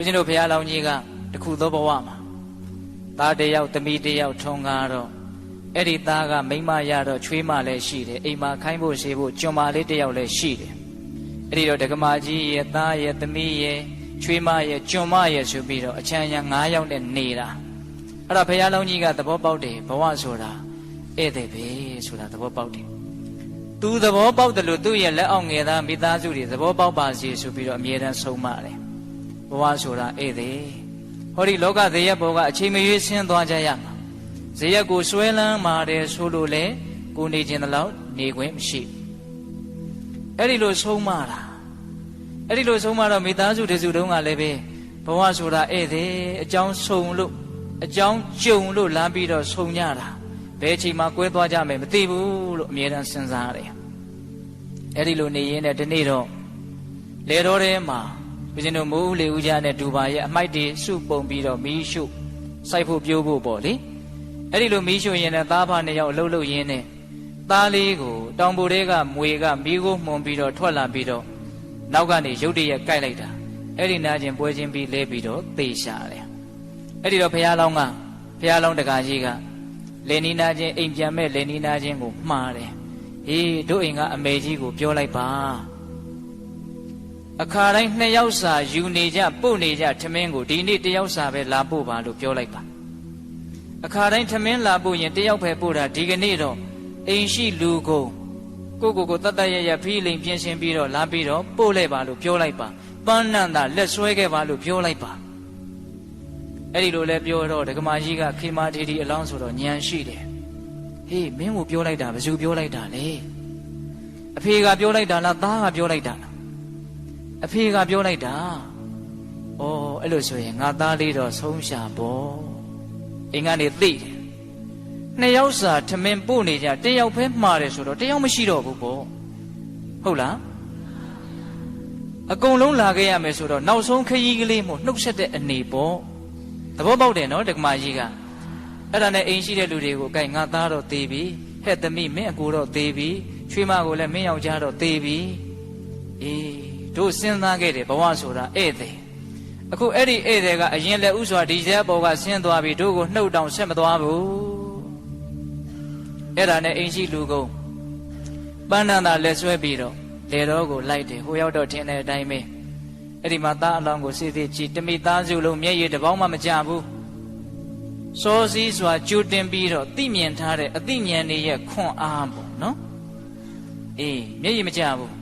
ဦးဇင်းတို့ဘုရားလောင်းကြီးကတခုသောဘဝမှာသားတစ်ယောက်သမီးတစ်ယောက်ထုံကားတော့အဲ့ဒီသားကမိန်းမရတော့ချွေးမလည်းရှိတယ်အိမ်မှာခိုင်းဖို့ဆေးဖို့ကျွန်မလေးတစ်ယောက်လည်းရှိတယ်အဲ့ဒီတော့ဒကမာကြီးရဲ့သားရဲ့သမီးရဲ့ချွေးမရဲ့ကျွန်မရဲ့ဆိုပြီးတော့အချမ်းရ၅ယောက်နဲ့နေတာအဲ့ဒါဘုရားလောင်းကြီးကသဘောပေါက်တယ်ဘဝဆိုတာဧည့်သည်ပဲဆိုတာသဘောပေါက်တယ်သူသဘောပေါက်တယ်လို့သူ့ရဲ့လက်အောက်ငယ်သားမိသားစုတွေသဘောပေါက်ပါစေဆိုပြီးတော့အမြဲတမ်းဆုံးမတယ် ဘဝဆိုတာဧည့်သည်ဟောဒီလောကသေးရဘောကအချိန်မရွေးဆင်းသွားကြရမှာဇေယျကိုဆွဲလန်းမာတယ်ဆိုလို့လေကိုနေခြင်းတလောက်နေခွင့်မရှိအဲ့ဒီလိုဆုံးမတာအဲ့ဒီလိုဆုံးမတော့မိသားစုတစုတုံးကလည်းပဲဘဝဆိုတာဧည့်သည်အကြောင်းဆုံလို့အကြောင်းကြုံလို့လမ်းပြီးတော့ဆုံကြတာဘယ်အချိန်မှကွဲသွားကြမယ်မသိဘူးလို့အမြဲတမ်းစဉ်းစားရတယ်အဲ့ဒီလိုနေရင်းနဲ့ဒီနေ့တော့လေတော်ထဲမှာ ဦးဇင်းတို့မိုးဦးလေဦးကြနဲ့ဒူပါရဲ့အမိုက်တွေစုပုံပြီးတော့မီးရှို့စိုက်ဖို့ပြိုးဖို့ပေါ့လေအဲ့ဒီလိုမီးရှို့ရင်လည်းသားဖာနှစ်ယောက်အလုပ်လုပ်ရင်းနဲ့သားလေးကိုတောင်ပေါ်တွေကမွေကမီးကိုမှုန်ပြီးတော့ထွက်လာပြီးတော့နောက်ကနေရုတ်တရက်ကြိုက်လိုက်တာအဲ့ဒီနာကျင်ပွဲချင်းပြီးလဲပြီးတော့သေရှာတယ်အဲ့ဒီတော့ဘုရားလောင်းကဘုရားလောင်းတကာကြီးကလေနီနာချင်းအိမ်ပြန်မဲ့လေနီနာချင်းကိုမှားတယ်ဟေးတို့အိမ်ကအမေကြီးကိုပြောလိုက်ပါ အခါတိုင်းနှစ်ယောက်စာယူနေကြပို့နေကြထမင်းကိုဒီနေ့တစ်ယောက်စာပဲလာပို့ပါလို့ပြောလိုက်ပါအခါတိုင်းထမင်းလာပို့ရင်တစ်ယောက်ပဲပို့တာဒီကနေ့တော့အိမ်ရှိလူကိုကိုကိုကိုတတ်တရရဖီးလိန်ပြင်ဆင်ပြီးတော့လာပြီးတော့ပို့လိုက်ပါလို့ပြောလိုက်ပါပန်းနန္တာလက်ဆွဲခဲ့ပါလို့ပြောလိုက်ပါအဲ့ဒီလိုလဲပြောတော့ဒကမာကြီးကခေမာထေတီအလောင်းဆိုတော့ညံရှိတယ်ဟေးမင်းကိုပြောလိုက်တာဘယ်သူပြောလိုက်တာလဲအဖေကပြောလိုက်တာလားသားကပြောလိုက်တာလား အဖေကပြောလိုက်တာဩအဲ့လိုဆိုရင်ငါသားလေးတော့ဆုံးရှာပေါ့အိမ်ကနေသိတယ်နှစ်ယောက်စာထမင်းပို့နေကြတယောက်ပဲမှားတယ်ဆိုတော့တယောက်မရှိတော့ဘူးပေါ့ဟုတ်လားအကုန်လုံးလာခဲ့ရမယ်ဆိုတော့နောက်ဆုံးခရီးကလေးမို့နှုတ်ဆက်တဲ့အနေပေါ့သဘောပေါက်တယ်နော်တက္ကမကြီးကအဲ့ဒါနဲ့အိမ်ရှိတဲ့လူတွေကိုအကိုင်ငါသားတော့သေးပြီဟဲ့သမီးမင်းအကိုတော့သေးပြီချွေးမကိုလည်းမင်းယောက်ျားတော့သေးပြီအေး တို့စဉ်းစားခဲ့တယ်ဘဝဆိုတာဧည့်သည်အခုအဲ့ဒီဧည့်သည်ကအရင်လက်ဥစွာဒီဇဲဘောကဆင်းသွားပြီတို့ကိုနှုတ်တောင်ဆက်မသွားဘူးအဲ့ဒါနဲ့အိမ်ရှိလူကုန်ပန်းနန္တာလက်ဆွဲပြီးတော့လေတော်ကိုလိုက်တယ်ဟိုရောက်တော့ထင်းတဲ့အတိုင်းပဲအဲ့ဒီမှာသားအလောင်းကိုစစ်စစ်ကြည့်တမိသားစုလုံးမျက်ရည်တစ်ပေါင်းမှမကြဘူးစောစည်းစွာကြိုတင်ပြီးတော့သိမြင်ထားတဲ့အသိဉာဏ်တွေရဲ့ခွန်အားပေါ့နော်အေးမျက်ရည်မကြဘူး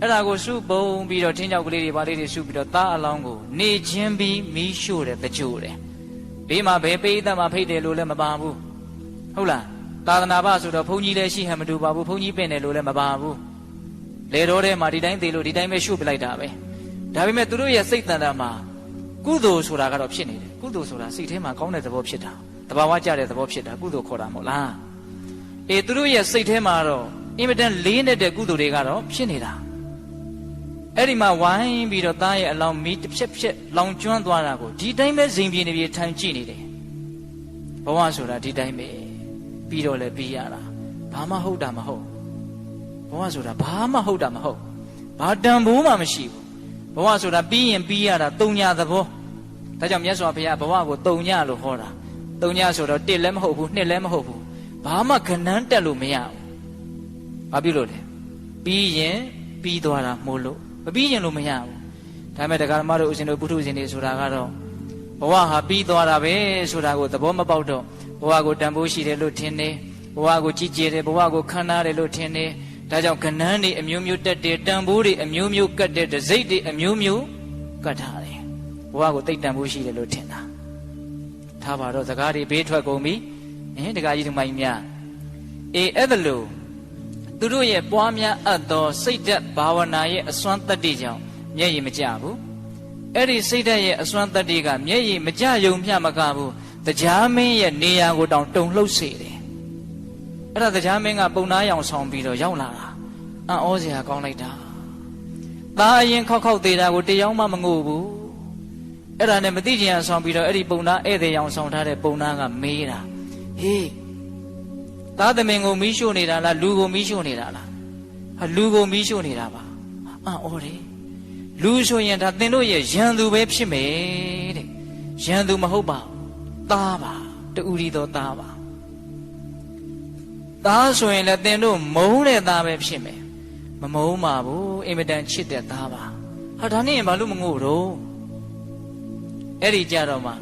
အဲ့ဒါကိုစုပုံပြီးတော့ထင်းကြောက်ကလေးတွေပါလေးတွေစုပြီးတော့သားအလောင်းကိုနေချင်းပြီးမီးရှို့တယ်တကြိုတယ်ဘေးမှာဘယ်ပိဋကမှာဖိတ်တယ်လို့လည်းမပါဘူးဟုတ်လားသာသနာ့ဘဆိုတော့ဘုန်းကြီးလည်းရှိဟန်မတူပါဘူးဘုန်းကြီးပင်တယ်လို့လည်းမပါဘူးလေတော်ထဲမှာဒီတိုင်းသေးလို့ဒီတိုင်းပဲရှို့ပလိုက်တာပဲဒါပေမဲ့သူတို့ရဲ့စိတ်တန်တာမှာကုသိုလ်ဆိုတာကတော့ဖြစ်နေတယ်ကုသိုလ်ဆိုတာစိတ်ထဲမှာကောင်းတဲ့သဘောဖြစ်တာတဘာဝကြတဲ့သဘောဖြစ်တာကုသိုလ်ခေါ်တာမဟုတ်လားအေးသူတို့ရဲ့စိတ်ထဲမှာတော့အင်မတန်လေးနေတဲ့ကုသိုလ်တွေကတော့ဖြစ်နေတာ အဲ့ဒီမှာဝိုင်းပြီးတော့သားရဲ့အလောင်းမီးတစ်ဖြက်ဖြက်လောင်ကျွမ်းသွားတာကိုဒီတိုင်းပဲဇိမ်ပြေနေပြေထိုင်ကြည့်နေတယ်ဘဝဆိုတာဒီတိုင်းပဲပြီးတော့လည်းပြီးရတာဘာမှဟုတ်တာမဟုတ်ဘဝဆိုတာဘာမှဟုတ်တာမဟုတ်ဘာတန်ဖိုးမှမရှိဘူးဘဝဆိုတာပြီးရင်ပြီးရတာတုံညာသဘောဒါကြောင့်မြတ်စွာဘုရားဘဝကိုတုံညာလို့ဟောတာတုံညာဆိုတော့တစ်လည်းမဟုတ်ဘူးနှစ်လည်းမဟုတ်ဘူးဘာမှခဏန်းတက်လို့မရဘူးဘာဖြစ်လို့လဲပြီးရင်ပြီးသွားတာမို့လို့ မပြီးရင်လို့မရဘူးဒါပေမဲ့တရားဓမ္မတို့ဦးဇင်းတို့ပုထုဇဉ်တွေဆိုတာကတော့ဘဝဟာပြီးသွားတာပဲဆိုတာကိုသဘောမပေါက်တော့ဘဝကိုတန်ဖိုးရှိတယ်လို့ထင်တယ်ဘဝကိုကြည်ကြည်တယ်ဘဝကိုခန္ဓာတယ်လို့ထင်တယ်ဒါကြောင့်ကဏန်းတွေအမျိုးမျိုးတက်တယ်တန်ဖိုးတွေအမျိုးမျိုးကတ်တယ်ဒစိတ်တွေအမျိုးမျိုးကတ်ထားတယ်ဘဝကိုတိတ်တန်ဖိုးရှိတယ်လို့ထင်တာထားပါတော့စကားတွေဘေးထွက်ကုန်ပြီအင်းတကားကြီးဒီမိုင်းများအေးအဲ့ဒါလို့ သူတို့ရဲ့ပွားများအပ်သောစိတ်ဓာတ်ဘာဝနာရဲ့အစွမ်းတတ္တိကြောင့်မျက်ရည်မကျဘူးအဲ့ဒီစိတ်ဓာတ်ရဲ့အစွမ်းတတ္တိကမျက်ရည်မကျယုံမျှမကဘူးတရားမင်းရဲ့နေရာကိုတောင်တုံလှုပ်စေတယ်အဲ့ဒါတရားမင်းကပုံနာရောင်ဆောင်ပြီးတော့ရောက်လာတာအံ့ဩစရာကောင်းလိုက်တာသားအရင်ခောက်ခောက်သေးတာကိုတရားမှမငို့ဘူးအဲ့ဒါနဲ့မသိချင်အောင်ဆောင်ပြီးတော့အဲ့ဒီပုံနာဧည့်သည်ရောင်ဆောင်ထားတဲ့ပုံနာကမေးတာဟေး သားသမင်ကိုမီးရှို့နေတာလားလူကိုမီးရှို့နေတာလားဟာလူကိုမီးရှို့နေတာပါအံ့ဩတယ်ဒလူဆိုရင်ဒါသင်တို့ရဲ့ရန်သူပဲဖြစ်မယ်တဲ့ရန်သူမဟုတ်ပါဘူးသားပါတူရီတော်သားပါသားဆိုရင်လည်းသင်တို့မုန်းတဲ့သားပဲဖြစ်မယ်မမုန်းပါဘူးအင်မတန်ချစ်တဲ့သားပါဟာဒါနဲ့ရင်ဘာလို့မငို့တော့အဲ့ဒီကြတော့မှ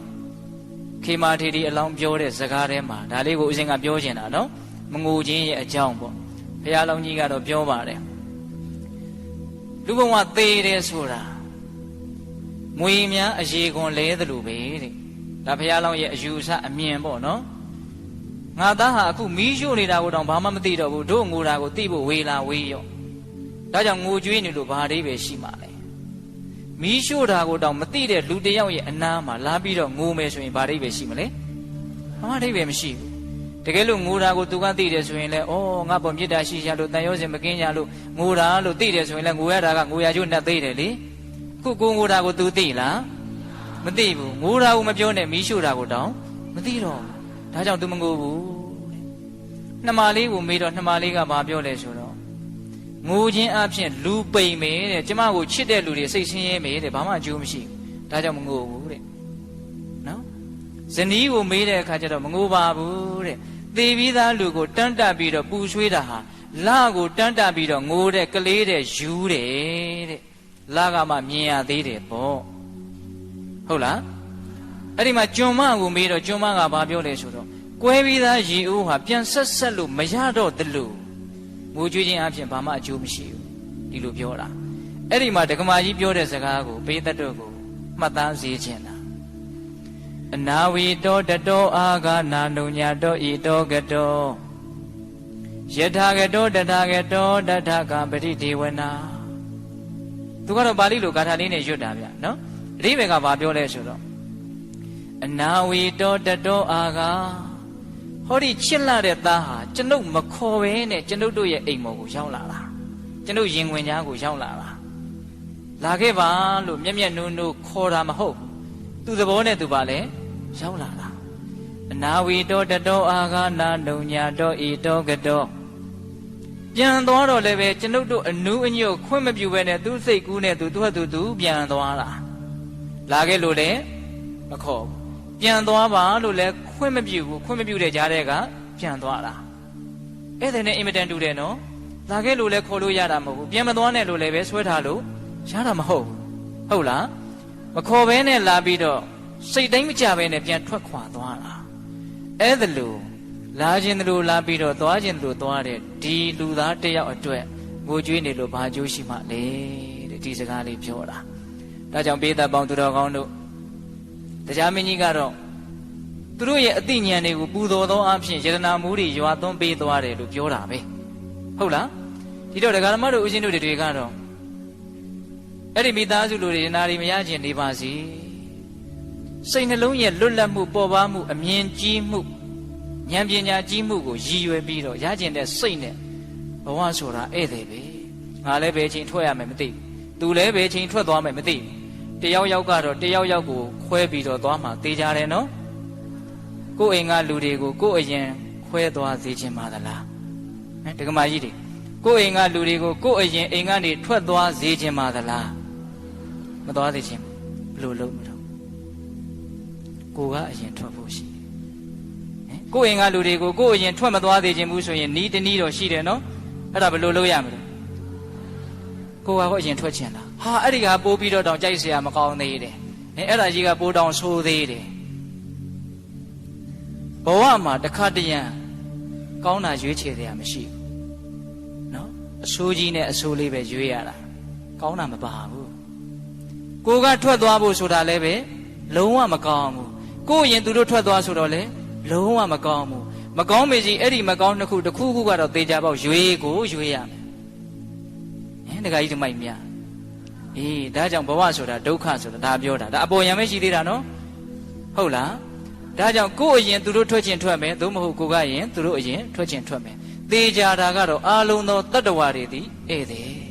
ခေမာထေတီအလောင်းပြောတဲ့စကားထဲမှာဒါလေးကိုဦးဇင်းကပြောချင်တာနော် မငိုခြင်းရဲ့အကြောင်းပေါ့ဘုရားလောင်းကြီးကတော့ပြောပါတယ်လူဘဝသေးတယ်ဆိုတာမွေများအရေခွန်လဲသလိုပဲတဲ့ဒါဘုရားလောင်းရဲ့အယူအဆအမြင်ပေါ့နော်ငါသားဟာအခုမီးရှို့နေတာကိုတောင်ဘာမှမသိတော့ဘူးတို့ငိုတာကိုသိဖို့ဝေလာဝေးရောဒါကြောင့်ငိုကြွေးနေလို့ဘာအဓိပ္ပာယ်ရှိမှာလဲမီးရှို့တာကိုတောင်မသိတဲ့လူတစ်ယောက်ရဲ့အနားမှာလာပြီးတော့ငိုမယ်ဆိုရင်ဘာအဓိပ္ပာယ်ရှိမလဲဘာမှအဓိပ္ပာယ်မရှိဘူး တကယ်လို့ငိုတာကိုသူကသိတယ်ဆိုရင်လည်းဩငါပေါ်မြစ်တာရှိရလို့တန်ရောစင်မကင်းကြလို့ငိုတာလို့သိတယ်ဆိုရင်လည်းငိုရတာကငိုရကျိုးနဲ့သိတယ်လေခုကိုငိုတာကို तू သိလားမသိဘူးငိုတာကိုမပြောနဲ့မီးရှို့တာကိုတောင်မသိတော့ဘူးဒါကြောင့် तू မငိုဘူးတဲ့နှမလေးကိုမေးတော့နှမလေးကဘာပြောလဲဆိုတော့ငိုခြင်းအပြင်လူပိန်မယ်တဲ့ကျမကိုချစ်တဲ့လူတွေစိတ်ဆင်းရဲမယ်တဲ့ဘာမှအကျိုးမရှိဘူးဒါကြောင့်မငိုဘူးတဲ့နော်ဇနီးကိုမေးတဲ့အခါကျတော့မငိုပါဘူးတဲ့ သေပြီးသားလူကိုတန်းတက်ပြီးတော့ပူဆွေးတာဟာလကိုတန်းတက်ပြီးတော့ငိုတဲ့ကလေးတဲ့ယူတယ်တဲ့လကမှမြင်ရသေးတယ်ပေါ့ဟုတ်လားအဲ့ဒီမှာကျွန်းမကိုမေးတော့ကျွန်းမကဘာပြောလဲဆိုတော့ကွဲပြီးသားရေအိုးဟာပြန်ဆက်ဆက်လို့မရတော့တလို့ငိုကြွေးခြင်းအပြင်ဘာမှအကျိုးမရှိဘူးဒီလိုပြောတာအဲ့ဒီမှာဒကမာကြီးပြောတဲ့စကားကိုပေးသက်တို့ကိုမှတ်သားစေခြင်းတာ အနာဝီတောတတောအာဂနာနုညာတောဤတောကတောယထာကတောတထာကတောတထကပရိဒေဝနာသူကတော့ပါဠိလိုဂါထာလေးနဲ့ရွတ်တာဗျနော်အဓိပ္ပာယ်ကဘာပြောလဲဆိုတော့အနာဝီတောတတောအာဂဟောဒီချစ်လာတဲ့သားဟာကျွန်ုပ်မခေါ်ဘဲနဲ့ကျွန်ုပ်တို့ရဲ့အိမ်မော်ကိုရောက်လာတာကျွန်ုပ်ရင်ဝင်ကြားကိုရောက်လာတာလာခဲ့ပါလို့မျက်မျက်နှုံနှုံခေါ်တာမဟုတ်ဘူးသူသဘောနဲ့သူပါလဲ ရောက်လာတာအနာဝီတောတတောအာဂနာနုံညာတောဤတောကတောပြန်သွားတော့လည်းပဲကျွန်ုပ်တို့အနူးအညွတ်ခွင့်မပြုဘဲနဲ့သူ့စိတ်ကူးနဲ့သူသူ့ဟတ်သူသူပြန်သွားတာလာခဲ့လို့လည်းမခေါ်ဘူးပြန်သွားပါလို့လည်းခွင့်မပြုဘူးခွင့်မပြုတဲ့ကြားတဲ့ကပြန်သွားတာအဲ့ဒါနဲ့အင်မတန်တူတယ်နော်လာခဲ့လို့လည်းခေါ်လို့ရတာမဟုတ်ဘူးပြန်မသွားနဲ့လို့လည်းပဲဆွဲထားလို့ရတာမဟုတ်ဘူးဟုတ်လားမခေါ်ဘဲနဲ့လာပြီးတော့ စိတ်တိုင်းမကြဘဲနဲ့ပြန်ထွက်ခွာသွားတာအဲ့ဒါလို့လာခြင်းတို့လာပြီးတော့သွားခြင်းတို့သွားတဲ့ဒီလူသားတယောက်အတွက်ငိုကြွေးနေလို့ဘာကြိုးရှိမှလဲတဲ့ဒီစကားလေးပြောတာဒါကြောင့်ပေးသက်ပေါင်းသူတော်ကောင်းတို့တရားမင်းကြီးကတော့သူတို့ရဲ့အသိဉာဏ်တွေကိုပူဇော်သောအဖြစ်ယတနာမူတွေရွာသွန်းပေးသွားတယ်လို့ပြောတာပဲဟုတ်လားဒီတော့ဒကာဓမ္မတို့ဦးဇင်းတို့တွေကတော့အဲ့ဒီမိသားစုလူတွေနာရီမရခြင်းနေပါစီ စိတ်နှလုံးရဲ့လွတ်လပ်မှုပေါ်ပါမှုအမြင်ကြီးမှုဉာဏ်ပညာကြီးမှုကိုရည်ရွယ်ပြီးတော့ရကျင်တဲ့စိတ်နဲ့ဘဝဆိုတာဧည့်သည်ပဲငါလည်းဘယ်ချိန်ထွက်ရမယ်မသိဘူးသူလည်းဘယ်ချိန်ထွက်သွားမယ်မသိဘူးတယောက်ယောက်ကတော့တယောက်ယောက်ကိုခွဲပြီးတော့သွားမှတေးကြတယ်နော်ကိုယ်အိမ်ကလူတွေကိုကိုယ်အရင်ခွဲသွားစေခြင်းပါသလားဟမ်ဒကမာကြီးတွေကိုယ်အိမ်ကလူတွေကိုကိုယ်အရင်အိမ်ကနေထွက်သွားစေခြင်းပါသလားမသွားစေခြင်းဘယ်လိုလုပ်မလို့ ကိုကအရင်ထွက်ဖို့ရှိတယ်ဟမ်ကိုယ်အိမ်ကလူတွေကိုကိုယ်အရင်ထွက်မသွားသေးခြင်းဘူးဆိုရင်နီးတနီးတော့ရှိတယ်နော်အဲ့ဒါဘယ်လိုလုပ်ရမလဲကိုကတော့အရင်ထွက်ချင်လားဟာအဲ့ဒီကပိုးပြီးတော့တောင်ကြိုက်เสียမကောင်းသေးတယ်အဲအဲ့ဒါကြီးကပိုးတောင်ဆိုးသေးတယ်ဘဝမှာတစ်ခါတရံကောင်းတာရွေးချယ်စရာမရှိဘူးနော်အဆိုးကြီးနဲ့အဆိုးလေးပဲရွေးရတာကောင်းတာမပါဘူးကိုကထွက်သွားဖို့ဆိုတာလည်းပဲလုံးဝမကောင်းဘူး း ကို့ရင်သူတို့ထွက်သွားဆိုတော့လေလုံးဝမကောင်းဘူးမကောင်းမေကြီးအဲ့ဒီမကောင်းတစ်ခုတစ်ခုခုကတော့သေချာပေါက်ရွေးကိုရွေးရမယ်ဟင်တခါကြီးဒီမိုက်မြအေးဒါကြောင့်ဘဝဆိုတာဒုက္ခဆိုတာဒါပြောတာဒါအပေါ်ယံပဲရှိသေးတာနော်ဟုတ်လားဒါကြောင့်ကိုယ်အရင်သူတို့ထွက်ခြင်းထွက်မယ်သို့မဟုတ်ကိုကရင်သူတို့အရင်ထွက်ခြင်းထွက်မယ်သေချာတာကတော့အာလုံးသောတတ္တဝါတွေသည်ဧည့်သည်